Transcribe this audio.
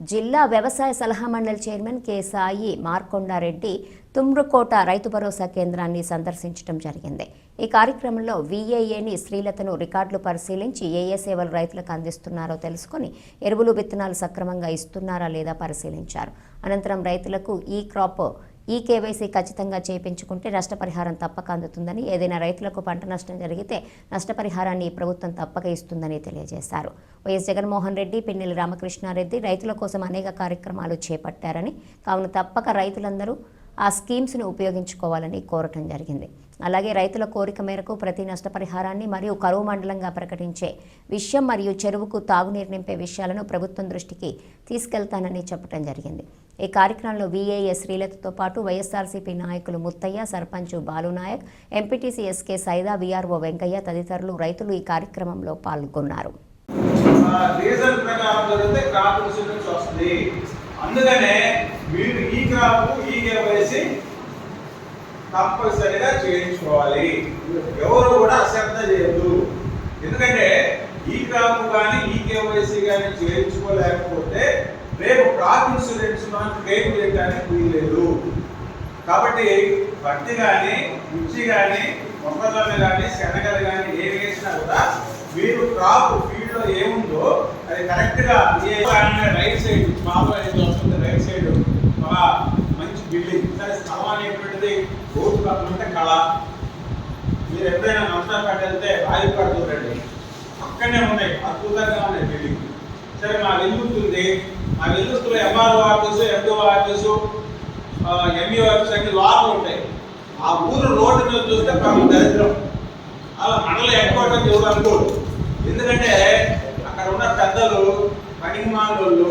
జిల్లా వ్యవసాయ సలహా మండలి చైర్మన్ కె సాయి మార్కొండారెడ్డి తుమ్రకోట రైతు భరోసా కేంద్రాన్ని సందర్శించడం జరిగింది. ఈ కార్యక్రమంలో విఏఏని శ్రీలతను రికార్డులు పరిశీలించి ఏ ఏ సేవలు రైతులకు అందిస్తున్నారో తెలుసుకొని ఎరువులు విత్తనాలు సక్రమంగా ఇస్తున్నారా లేదా పరిశీలించారు. అనంతరం రైతులకు ఈ క్రాప్ ఈ కేవైసీ ఖచ్చితంగా చేయించుకుంటే నష్టపరిహారం తప్పక అందుతుందని ఏదైనా రైతులకు పంట నష్టం జరిగితే నష్టపరిహారాన్ని ఈ ప్రభుత్వం తప్పక ఇస్తుందని తెలియజేశారు. వైఎస్ జగన్మోహన్ రెడ్డి పిన్నెల రామకృష్ణారెడ్డి రైతుల కోసం అనేక కార్యక్రమాలు చేపట్టారని కావున తప్పక రైతులందరూ ఆ స్కీమ్స్ను ఉపయోగించుకోవాలని కోరటం జరిగింది. అలాగే రైతుల కోరిక మేరకు ప్రతి నష్టపరిహారాన్ని మరియు కరువు మండలంగా ప్రకటించే విషయం మరియు చెరువుకు తాగునీరు నింపే విషయాలను ప్రభుత్వం దృష్టికి తీసుకెళ్తానని చెప్పడం జరిగింది. ఈ కార్యక్రమంలో విఏఏ శ్రీలతతో పాటు వైఎస్ఆర్సీపీ నాయకులు Muthaiah sarpanch Balunayak MPTC SK Saida VRO Venkaiah తదితరులు రైతులు ఈ కార్యక్రమంలో పాల్గొన్నారు. రీజన్ ప్రకారం జరిగితే క్రాప్ ఇన్సూరెన్స్ వస్తుంది. అందుకనే మీరు ఈ క్రాప్ ఈ కేవైసీ తప్పనిసరిగా చేయించుకోవాలి. ఎవరు కూడా అశ్రద్ధ చేయదు ఎందుకంటే ఈ క్రాప్ కానీ ఈ కేవైసీ కానీ చేయించుకోలేకపోతే రేపు ఇన్సూరెన్స్ మనకు క్లెయిమ్ చేయడానికి వీల్లేదు. కాబట్టి పత్తి కానీ మిర్చి కానీ మొక్కజొన్న కానీ శనగలు కానీ ఏం వేసినా కూడా మీరు క్రాప్ ఫీల్డ్లో ఏముందో అది కరెక్ట్గా ఏ రైట్ సైడ్ మామూలుగా వస్తుంది రైట్ సైడ్ ఒక మంచి బిల్డింగ్ సరే స్థలం అనేటువంటిది రోడ్డు పక్కన ఉంటే కళ. మీరు ఎప్పుడైనా నమస్కారం వెళ్తే రాయపాడు చూడండి. అక్కడనే ఉన్నాయి అద్భుతంగా ఉన్నాయి బిల్డింగ్ సరే మా ఎందుకు ఆ వెల్లుస్తులో MRO office MDO office MEO office అన్ని లోపల ఉంటాయి. ఆ ఊరు రోడ్డు మీద చూస్తే పాపం దరిద్రం. అలా మండల ఎక్కువ క్వార్టర్ ఎవరు అనుకోరు. ఎందుకంటే అక్కడ ఉన్న పెద్దలు పనికి మాలోళ్ళు